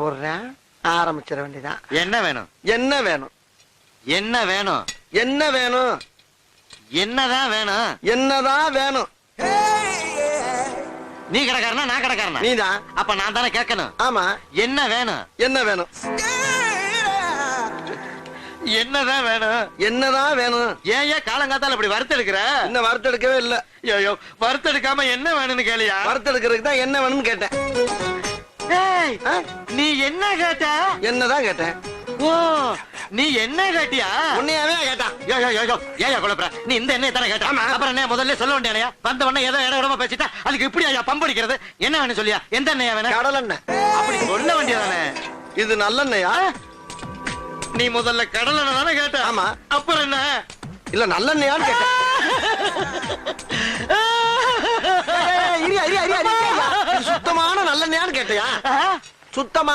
போடுறேன். ஆரம்பிச்சிட வேண்டியதான் என்ன வேணும்? என்ன வேணும்? என்ன வேணும்? என்ன வேணும்? என்னதான் வேணும்? என்னதான் வேணும்? நீ கடைக்காரனா நான் கடைக்காரனா? நீதான் அப்ப நான் தானே கேட்கணும். ஆமா. என்ன வேணும்? என்ன வேணும்? என்னதான் வேணும்? என்னதான் வேணும்? ஏன் ஏன் காலங்காத்தால இப்படி வறுத்தெடுக்கிற? இன்னும் வறுத்தெடுக்கவே இல்ல. ஐயோ வறுத்தெடுக்காம என்ன வேணும்னு கேளியா? வறுத்தெடுக்கிறதுக்கு தான் என்ன வேணும்னு கேட்டேன். என்ன கேட்ட என்னதான் கேட்டேன் ஓ நீ என்ன கேட்டியா உன்னையாவே கேட்டான் யோ, யோ, யோ, யோ, ஏய்யா குழப்பற? நீ இந்த எண்ணெயை தானே கேட்ட? அப்புறம் என்ன முதல்ல சொல்ல வேண்டியானயா? வந்த உடனே ஏதோ இடம் இடமா பேசிட்டா, அதுக்கு இப்படி ஐயா பம்பு அடிக்கிறது? என்ன வேணும் சொல்லியா? எந்த எண்ணெயா வேணும்? கடலெண்ணெய் அப்படி சொல்ல வேண்டியதானே? இது நல்லெண்ணெயா நீ முதல்ல கடல் எண்ணெய் தானே கேட்ட? ஆமா. அப்புறம் என்ன? இல்ல கேட்டேன் ஏய், இரியா, இரியா. இது சுத்தமான நல்லெண்ணெயான்னு கேட்டியா? சுத்தமா